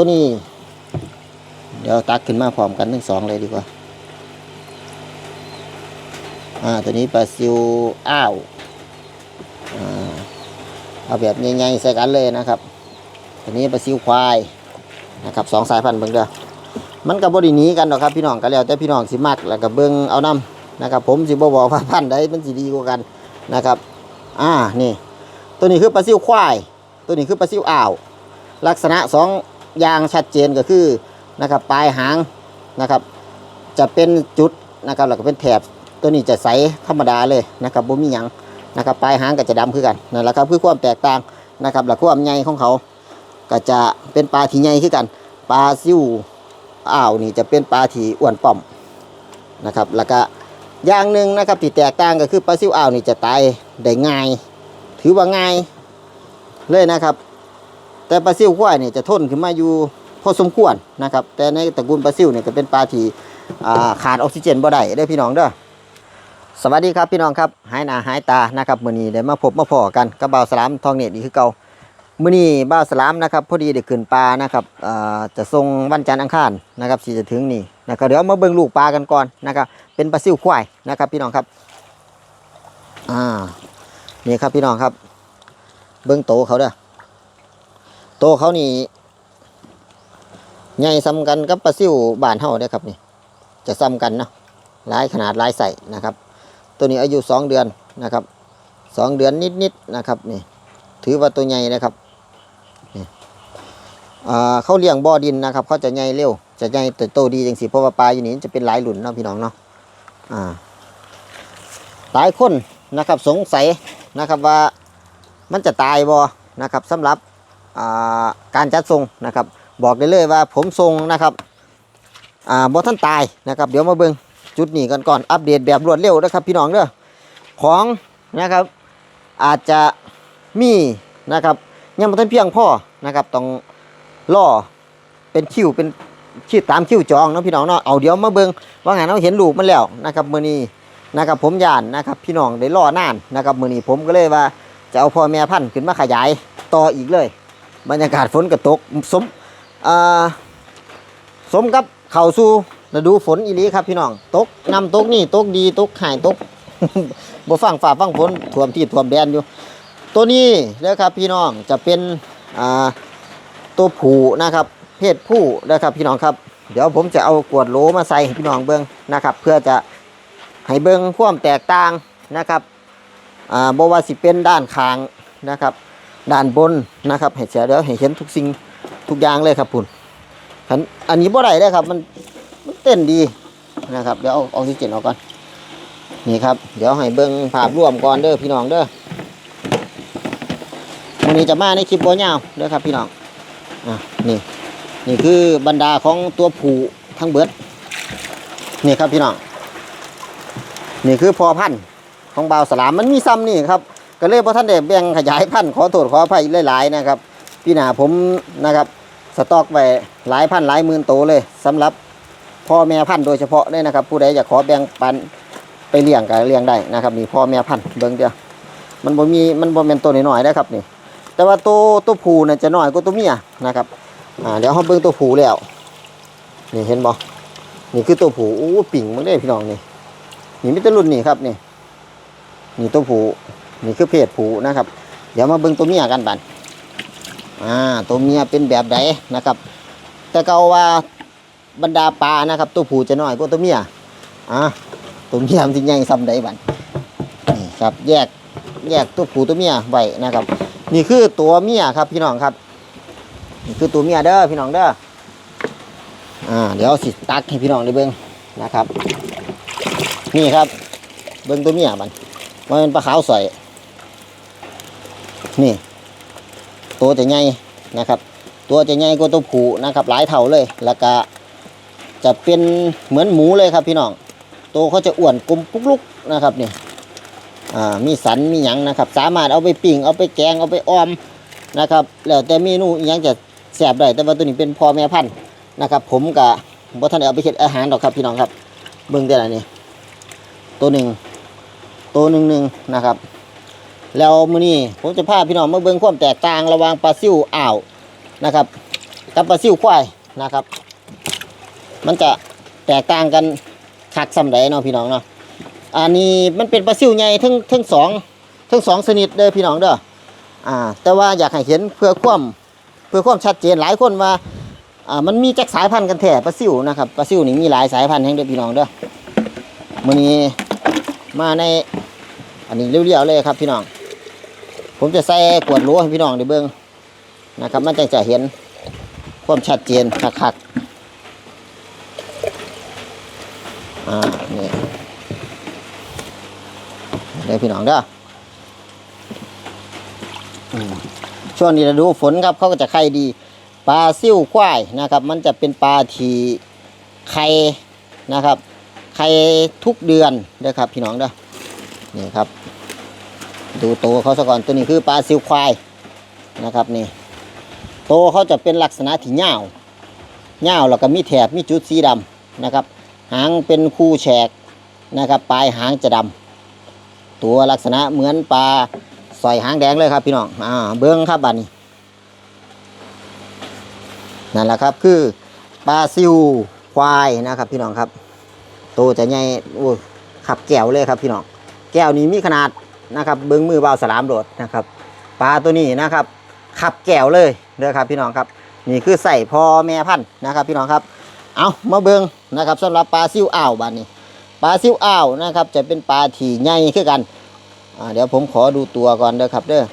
ตัวนี้ เดี๋ยวตักขึ้นมาพร้อมกันทั้งสองเลยดีกว่า อ่า ตัวนี้ปลาซิวอ้าวอ่าเอาแบบใหญ่ๆใส่กันเลยนะครับ ตัวนี้ปลาซิวควายนะครับสองสายพันธุ์เบิ่งเด้อมันกับบริหนีกันหรอกครับพี่น้องก็แล้วแต่พี่น้องสิมักแล้วก็เบิ่งเอานํนะครับ ผมสิบ่บอกว่าพันธุ์ใดมันสิดีกว่ากันนะครับ อ่านี่ ตัวนี้คือปลาซิวควาย ตัวนี้คือปลาซิวอ่าว ลักษณะสอง อย่างชัดเจนก็คือนะครับปลายหางนะครับ จะเป็นจุดนะครับแล้วก็เป็นแถบตัวนี้จะใสธรรมดาเลยนะครับบ่มีหยังนะครับปลายหางก็จะดำคือกันนั่นแหละครับคือความแตกต่างนะครับและความใหญ่ของเขาก็จะเป็นปลาที่ใหญ่คือกันปลาซิวอ่าวนี่จะเป็นปลาที่อ้วนป่อมนะครับแล้วก็อย่างหนึ่งนะครับที่แตกต่างก็คือปลาซิวอ่าวนี่จะตายได้ง่าย ถือว่าง่ายเลยนะครับ แต่ปลาซิวควายเนี่ยจะทนขึ้นมาอยู่พอสมควรนะครับ แต่ในตระกูลปลาซิวเนี่ยก็เป็นปลาที่ขาดออกซิเจนบ่ได้เด้พี่น้องเด้อสวัสดีครับพี่น้องครับหายหน้าหายตานะครับมื้อนี้ได้มาพบมาพอกันกับบ่าวสลามทองเน็ตอีกคือเก่ามื้อนี้บ่าวสลามนะครับพอดีได้ขึ้นปลานะครับจะส่งวันจันทร์อังคารนะครับที่จะถึงนี่นะครับเดี๋ยวมาเบิ่งลูกปลากันก่อนนะครับเป็นปลาซิวควายนะครับพี่น้องครับอ่านี่ครับพี่น้องครับ เบิ่งโตเขาเด้อ โตเขานี่ใหญ่ซ้ำกันกับปลาซิวบานเฮาเด้ครับนี่จะซ้ำกันเนาะลายขนาดลายใส่นะครับ ตัวนี้อายุสองเดือนนะครับสองเดือนนิดๆนะครับนี่ถือว่าตัวใหญ่นะครับนี่เขาเลี้ยงบ่อดินนะครับ เขาจะใหญ่เร็ว จะใหญ่แต่โตดีจังสิเพราะว่าปลาอยู่นี่จะเป็นหลายหลุนเนาะพี่น้องเนาะอ่าหลายคนนะครับสงสัยนะครับว่ามันจะตายบ่นะครับสำหรับ การจัดทรงนะครับ บอกได้เลยว่าผมทรงนะครับบอท่านตายนะครับ เดี๋ยวมาเบิงจุดนี้กันก่อนอัปเดตแบบรวดเร็วนะครับพี่น้องเด้อของนะครับอาจจะมีนะครับยังบ่ทันเพียงพ่อนะครับต้องล่อเป็นคิวเป็นคิวตามคิวจองเนาะพี่น้องเนาะเอาเดี๋ยวมาเบิงว่าไงเราเห็นลูกมันแล้วนะครับมื้อนี้นะครับผมย่านนะครับพี่น้องได้ล่อนานนะครับมื้อนี้ผมก็เลยว่าจะเอาพ่อแม่พันธุ์ขึ้นมาขยายต่ออีกเลย บรรยากาศฝนกระตกสมอ่าสมกับเข้าสู่ฤดูฝนอีหลีครับพี่น้องตกนำตกนี่ตกดีตกหายตกบ่ฟังฝ่าฟังฝนท่วมที่ท่วมแดนอยู่ ตัวนี้นะครับพี่น้องจะเป็นอ่าตัวผู้นะครับ เพศผู้นะครับพี่น้องครับ เดี๋ยวผมจะเอากวดโหลมาใส่ให้พี่น้องเบิ้งนะครับ เพื่อจะให้เบิ้งความแตกต่างนะครับอ่าบ่ว่าสิเป็นด้านข้างนะครับ ด้านบนนะครับเห็นเสียเดี๋ยวให้เห็นทุกสิ่งทุกอย่างเลยครับคุณอันอันนี้บ่ได้เลยครับ มันมันเต้นดีนะครับ เดี๋ยวเอาออกซิเจนออกก่อนนี่ครับ เดี๋ยวให้เบิ้งภาพรวมก่อนเด้อพี่น้องเด้อวันนี้จะมาในคลิปบ่ยาวเด้อครับพี่น้องอะนี่นี่คือบรรดาของตัวผูทั้งเบิดนี่ครับพี่น้องนี่คือพอพันธุ์ของบาวสลามมันมีซ้ำนี่ครับ ก็เลยพอท่านได้แบ่งขยายพันธุ์ขอโทษขออภัยหลายๆนะครับพี่หนาผมนะครับสต็อกไว้หลายพันหลายหมื่นโตเลยสำหรับพ่อแม่พันธุ์โดยเฉพาะเลยนะครับ ผู้ใดอยากขอแบ่งปันไปเลี้ยงก็เลี้ยงได้นะครับนี่พ่อแม่พันธุ์เบิ่งเดียวมันบ่มีมันบ่แม่นตัวน้อยๆนะครับนี่ แต่ว่าตัวตัวผูน่ะจะน้อยกว่าตัวเมียนะครับอ่าเดี๋ยวเราเบิ่งตัวผูแล้วนี่เห็นบ่นี่คือตัวผู้อู้ปิ่งมันได้พี่น้องนี่นี่ไมีแต่รุ่นนี่ครับนี่นี่ตัวผู นี่คือเพศผูนะครับ เดี๋ยวมาเบิ่งตัวเมียกันบันอ่าตัวเมียเป็นแบบใดนะครับ แต่เกาว่าบรรดาปลานะครับ ตัวผูจะน้อยกว่าตัวเมียอ่าตัวเมียมันสิใหญ่ซ้ำใดบันนี่ครับแยกแยกตัวผูตัวเมียไว้นะครับ นี่คือตัวเมียครับพี่น้องครับนี่คือตัวเมียเด้อพี่น้องเด้ออ่าเดี๋ยวสิตักให้พี่น้องได้เบิ่งนะครับ นี่ครับ เบิ่งตัวเมียบันมันเป็นปลาขาวสอย นี่ ตัวจะใหญ่นะครับ ตัวจะใหญ่กว่าตัวผูนะครับ หลายเท่าเลย แล้วก็จะเป็นเหมือนหมูเลยครับพี่น้อง ตัวเขาจะอ้วนกลมปุกลุกนะครับนี่อ่ามีสันมีหยังนะครับ สามารถเอาไปปิ้งเอาไปแกงเอาไปออมนะครับ แล้วแต่เมนูอิหยังจะแสบได้แต่ว่าตัวนี้เป็นพ่อแม่พันธุ์นะครับ ผมกับบ่ท่านได้เอาไปเฮ็ดอาหารหรอกครับพี่น้องครับ เบิ่งแต่ละนี่ตัวหนึ่งตัวหนึ่งหนึ่งนะครับ แล้วมื้อนี้ผมจะพาพี่น้องมาเบิ่งความแตกต่างระหว่างปลาซิวอ่าวนะครับ กับปลาซิวควายนะครับ มันจะแตกต่างกันคักสำใดเนาะพี่น้องเนาะอันนี้มันเป็นปลาซิวใหญ่ทั้งทั้งสองทั้งสองชนิดเด้อพี่น้องเด้ออ่า แต่ว่าอยากให้เห็นเพื่อความเพื่อความชัดเจนหลายคนว่าอ่ามันมีจักสายพันธุ์กันแท้ปลาซิวนะครับปลาซิวนี่มีหลายสายพันธุ์แห่งเด้อพี่น้องเด้อมื้อนี้มาในอันนี้เรียวๆเลยครับพี่น้อง ผมจะใส่กวดโหลให้พี่น้องได้เบิ่งนะครับ มันจะจะเห็นความชัดเจนคักๆอ่านี่เด้พี่น้องเด้อช่วงนี้ฤดูฝนครับเขาก็จะไข่ดี ปลาซิ่วควายนะครับ มันจะเป็นปลาที่ไข่นะครับ ไข่ทุกเดือนเด้ครับ พี่น้องเด้อนี่ครับ ดูโตเขาซะก่อนตัวนี้คือปลาซิวควายนะครับนี่โตเขาจะเป็นลักษณะที่เง่าวเง่าวแล้วก็มีแถบมีจุดสีดำนะครับ หางเป็นคู่แฉกนะครับปลายหางจะดำตัวลักษณะเหมือนปลาสอยหางแดงเลยครับพี่น้องอ่าเบิ้องครับบัดนี้นั่นแหละครับคือปลาซิวควายนะครับพี่น้องครับ โตจะใหญ่โอ้ขับแก้วเลยครับพี่น้องแก้วนี้มีขนาด นะครับเบิ้งมือเบาสลามโดดนะครับปลาตัวนี้นะครับขับแก้วเลยเด้อครับพี่น้องครับนี่คือใส่พอแม่พันธุ์นะครับ พี่น้องครับเอามาเบิ้งนะครับสำหรับปลาซิวอ่าวบ้านนี้ปลาซิวอ่าวนะครับ จะเป็นปลาที่ใหญ่ขึ้นกันเดี๋ยวผมขอดูตัวก่อนเด้อครับเด้อ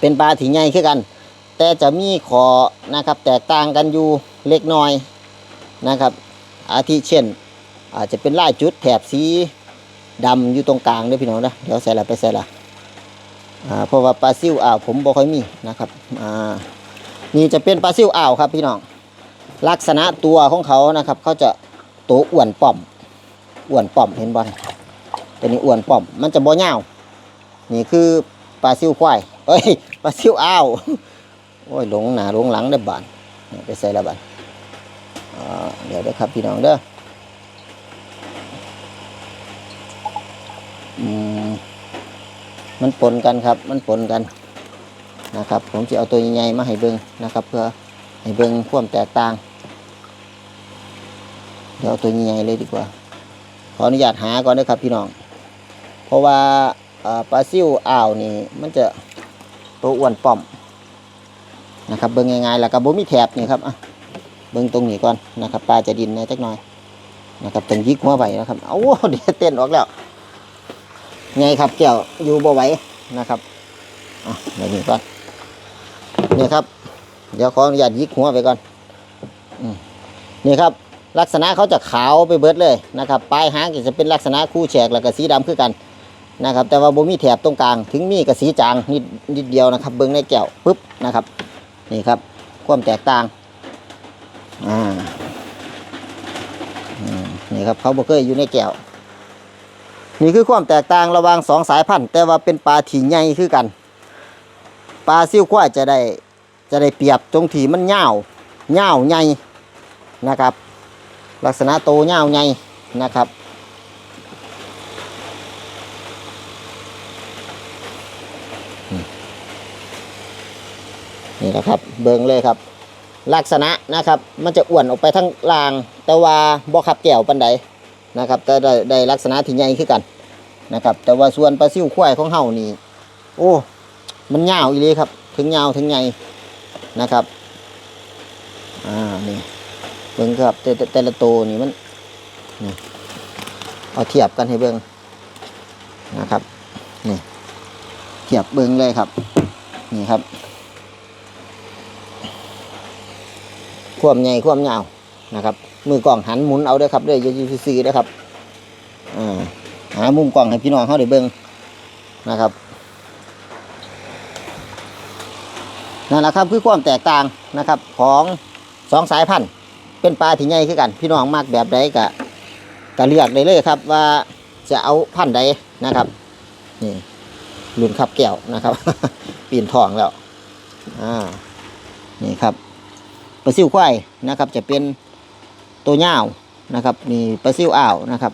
เป็นปลาที่ใหญ่ขึ้นกัน แต่จะมีขอนะครับ แตกต่างกันอยู่เล็กน้อยนะครับ อาทิเช่น อาจจะเป็นลายจุดแถบสี ดำอยู่ตรงกลางเด้วยพี่น้องนะเดี๋ยวใส่ละไปใส่ละอ่าเพราะว่าปลาซิวอ่าวผมบ่ค่อยมีนะครับอ่านี่จะเป็นปลาซิวอ่าวครับพี่น้อง ลักษณะตัวของเขานะครับ เขาจะตัวอ้วนป่อมอ้วนป่อมเห็นบ่ตัวนี้อ้วนป่อม มันจะบ่ยาวนี่คือปลาซิวควายเอ้ยปลาซิวอ่าวโอ้ยหลงหนาหลงหลังได้บานไปใส่ละบานเดี๋ยวเด้อครับพี่น้องเด้อ อืมมันปนกันครับ มันปนกันนะครับ ผมจะเอาตัวใหญ่ๆมาให้เบิ้งนะครับ เพื่อให้เบิ้งความแตกต่าง เดี๋ยวเอาตัวใหญ่ๆเลยดีกว่า ขออนุญาตหาก่อนนะครับพี่น้อง เพราะว่าปลาซิวอ่าวนี่ มันจะตัวอ้วนป่อมนะครับ เบิ้งง่ายๆแล้วก็บ่มีแถบนี่ครับอะเบิ้งตรงนี้ก่อนนะครับปลาจะดินนะจักหน่อยนะครับต้องยิกหัวไปนะครับ เอาเดี๋ยวเต้นออกแล้ว ไงครับแก้วอยู่บ่ไหวนะครับอะเดี๋ยวนี้ก่อนนี่ครับ เดี๋ยวขออนุญาตยิกหัวไปก่อนอนี่ครับ ลักษณะเขาจะขาวไปเบิดเลยนะครับปลายหางจะเป็นลักษณะคู่แฉกแล้วก็สีดำคือกันนะครับ แต่ว่าบ่มีแถบตรงกลาง ถึงมีกับสีจางนิดนิดเดียวนะครับ เบิ้งในแก้วปุ๊บนะครับนี่ครับความแตกต่างอ่าอืมนี่ครับเขาบ่เคยอยู่ในแก้ว นี่คือความแตกต่างระหว่างสองสายพันธุ์ แต่ว่าเป็นปลาที่ใหญ่คือกัน ปลาซิ่วควายจะได้จะได้เปรียบตรงที่มันยาวยาใหญ่นะครับ ลักษณะโตยาใหญ่นะครับนี่แหละครับเบิงเลยครับ ลักษณะนะครับ มันจะอ้วนออกไปทั้งลาง แต่ว่าบ่ขับแก้วปันใด นะครับแต่ได้ได้ลักษณะที่ใหญ่ขึ้นกันนะครับแต่ว่าส่วนปลาซิวควายของเฮานี่โอ้มันยาวอีเลยครับ ถึงยาวถึงใหญ่นะครับอ่านี่เบิ่งครับแต่แต่แต่ละโตวนี่มันนี่เอาเทียบกันให้เบิ่งนะครับนี่เทียบเบิ่งเลยครับ นี่ครับความใหญ่ความยาวนะครับ มือกล้องหันหมุนเอาด้ครับด้ออย่าอยู่ซื่อๆเด้ครับอ่าหามุมกล้องให้พี่น้องเขาได้เบิ่งนะครับนั่นแหละครับคือความแตกต่างนะครับของสองสายพันธุ์ เป็นปลาที่ใหญ่คือกัน พี่น้องมากแบบใดก็ก็เลือกได้เลยครับ ว่าจะเอาพันธุ์ใดนะครับนี่รุ่นขับแก้วนะครับ ปีนทองแล้วอ่านี่ครับปลาซิวควายนะครับ จะเป็น ตัวยาวนะครับนี่ปลาซิวอ่าวนะครับ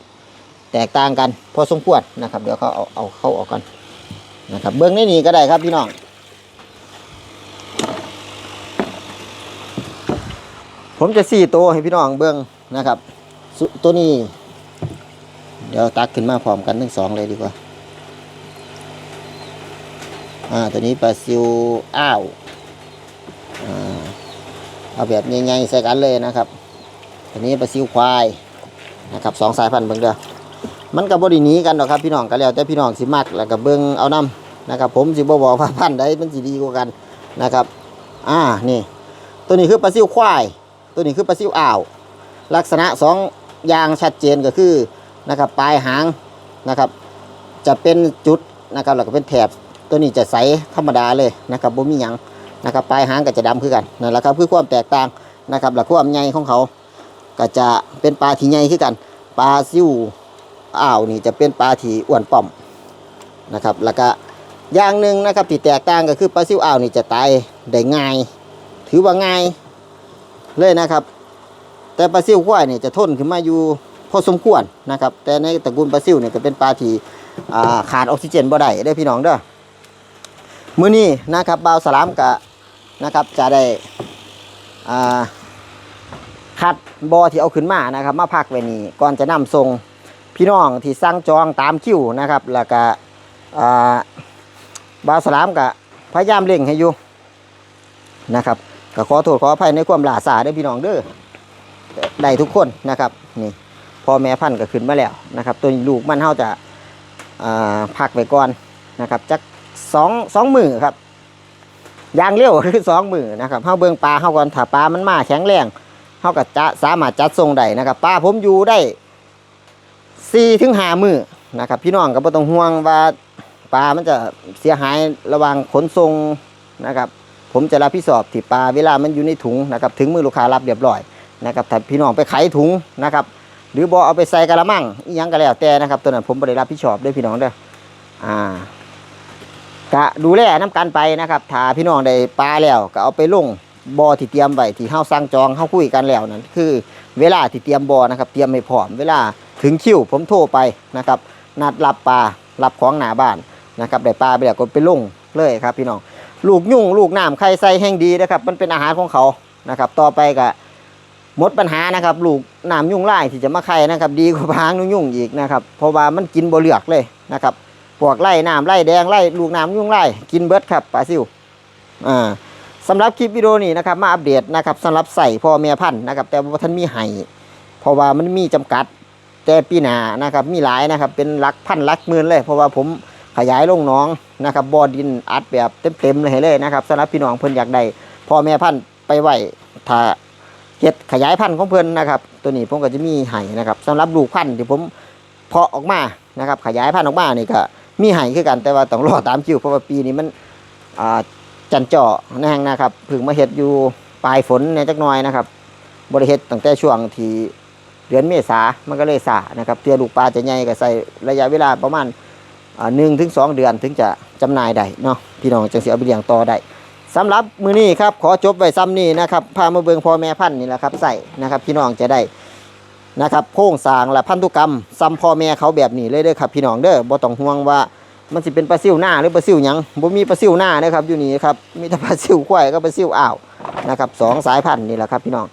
แตกต่างกันพอสมควรนะครับ เดี๋ยวเขาเอาเอาเข้าออกกันนะครับ เบื้องในนี้ก็ได้ครับพี่น้องผมจะสี่ตัวให้พี่น้องเบิ่งนะครับ ตัวนี้ เดี๋ยวตักขึ้นมาพร้อมกันทั้งสองเลยดีกว่าอ่าตัวนี้ปลาซิวอ้าวอ่าเอาแบบใหญ่ๆใส่กันเลยนะครับ ตัวนี้ปลาซิวควายนะครับสองสายพันธุ์เบิ่งเด้อมันกับบริหนีกันหรอกครับพี่น้องก็แล้วแต่พี่น้องสิมักแล้วก็เบิ่งเอานํนะครับ ผมสิบ่บอกว่าพันธุ์ใดมันสิดีกว่ากันนะครับ อ่านี่ตัวนี้คือปลาซิวควาย ตัวนี้คือปลาซิวอ่าว ลักษณะสองอย่างชัดเจนก็คือนะครับปลายหางนะครับ จะเป็นจุดนะครับแล้วก็เป็นแถบตัวนี้จะใสธรรมดาเลยนะครับบ่มีหยังนะครับปลายหางก็จะดำคือกันนั่นแหละครับคือความแตกต่างนะครับและความใหญ่ของเขา ก็จะเป็นปลาที่ใหญ่คือกัน ปลาซิวอ่าวนี่จะเป็นปลาที่อ้วนป่อมนะครับ แล้วก็อย่างหนึ่งนะครับที่แตกต่างก็คือปลาซิวอ่าวนี่จะตายได้ง่าย ถือว่าง่ายเลยนะครับ แต่ปลาซิวควายนี่จะทนขึ้นมาอยู่พอสมควรนะครับ แต่ในตระกูลปลาซิวเนี่ยจะเป็นปลาที่ขาดออกซิเจนบ่ได้เด้พี่น้องเด้อมื้อนี้นะครับบ่าวสลามกะนะครับจะได้อ่า คัดบอที่เอาขึ้นมานะครับ มาพักไว้นี่ก่อนจะนำส่งพี่น้องที่สั่งจองตามคิวนะครับแล้วก็อ่าบาสลามกะพยายามเร่งให้อยู่นะครับก็ขอโทษขออภัยในความหลาช้าด้อพี่น้องเด้อได้ทุกคนนะครับนี่พ่อแม่พันธุ์ก็ขึ้นมาแล้วนะครับ ตัวลูกมันเฮาจะอาพักไว้ก่อนนะครับจักสองสองมือครับยางเร็วคือสองมือนะครับเฮาเบิ่งปลาเฮาก่อนถ้าปลามันมาแข็งแรง เฮาก็จะสามารถจัดทรงได้นะครับปลาผมอยู่ได้สี่ถึงห้ามือนะครับ พี่น้องก็บ่ต้องห่วงว่าปลามันจะเสียหายระหว่างขนส่งนะครับ ผมจะรับผิดชอบที่ปลาเวลามันอยู่ในถุงนะครับ ถึงมือลูกค้ารับเรียบร้อยนะครับถ้าพี่น้องไปไขถุงนะครับ หรือบอเอาไปใส่กระมังอียังก็แล้วแต่นะครับตัวนั้นผมบริรับผิดชอบด้วยพี่น้องเด้ออ่ากะดูแลน้ำกันไปนะครับถ้าพี่น้องได้ปลาแล้วก็เอาไปลง บอที่เตรียมไว้ที่เฮาสั่งจองเฮาคุยกันแล้วนั่นคือ เวลาที่เตรียมบอนะครับ เตรียมให้พร้อมเวลาถึงคิวผมโทรไปนะครับ นัดรับปลารับของหน้าบ้านนะครับได้ปลาไปแล้วก็ไปลงเลยครับ พี่น้องลูกยุ่งลูกน้ำไข่ใส่แห้งดีนะครับมันเป็นอาหารของเขานะครับ ต่อไปก็หมดปัญหานะครับ ลูกน้ำยุ่งไล่ที่จะมาไข่นะครับ ดีกว่าพางยุ่งอีกนะครับเพราะว่ามันกินบ่เหลือกเลยนะครับพวกไล่น้ำไล่แดงไล่ลูกน้ำยุ่งไล่กินเบิดครับปลาซิวอ่า สำหรับคลิปวิดีโอนี้นะครับมาอัปเดตนะครับสำหรับใส่พ่อแม่พันธุ์นะครับแต่ว่าท่านมีไห้เพราะว่ามันมีจำกัดแต่ปีหน้านะครับมีหลายนะครับเป็นลักพันลักหมื่นเลย เพราะว่าผมขยายลงน้องนะครับบอดินอัดแบบเต็มๆเลยให้เลยนะครับสำหรับพี่น้องเพิ่อนอยากได้พ่อแม่พันธุ์ไปไหวถ้าเห็ดขยายพันธุ์ของเพิ่อนนะครับตัวนี้ผมก็จะมีไห่นะครับสำหรับลูกพันธุ์ที่ผมเพาะออกมานะครับขยายพันธุ์ออกมานี่ก็มีไห่คือกันแต่ว่าต้องรอตามคิวเพราะว่าปีนี้มันอ่า จันเจาะแน่งนะครับพึ่งมาเห็ดอยู่ปลายฝนในจักหน่อยนะครับบริเฮ็ดตั้งแต่ช่วงที่เดือนเมษามันก็เลยสานะครับเตือลูกปลาจะใหญ่ก็ใส่ระยะเวลาประมาณหนึ่งถึงสองเดือนถึงจะจำหน่ายได้เนาะพี่น้องจังสิเอาไปเลี้ยงต่อได้สำหรับมือนี้ครับขอจบไว้ซ้ำนี้นะครับพามาเบิงพ่อแม่พันธุ์นี่แหละครับใส่นะครับพี่น้องจะได้นะครับโค้งสางและพันธุกรรมซ้ำพ่อแม่เขาแบบนี้เลยเด้อครับพี่น้องเด้อบ่ต้องห่วงว่า มันสิเป็นปลาซิวหน้าหรือปลาซิวหยังบ่มีปลาซิวหน้านะครับอยู่นี่ครับมีแต่ปลาซิวควายกับปลาซิวอ่าวนะครับสองสายพันธุ์นี่แหละครับพี่น้อง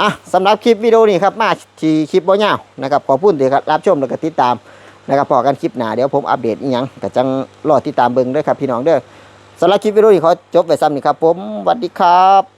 อะสำหรับคลิปวิดีโอนี้ครับมาที่คลิปบ่ยาวนะครับขอบคุณที่ครับรับชมแล้วก็ติดตามนะครับพอกันคลิปหน้าเดี๋ยวผมอัปเดตอีหยังก็จังรอติดตามเบิ่งด้อครับพี่น้องเด้อสำหรับคลิปวิดีโอนี้ขอจบไว้ซ้ำนี่ครับผมสวัสดีครับ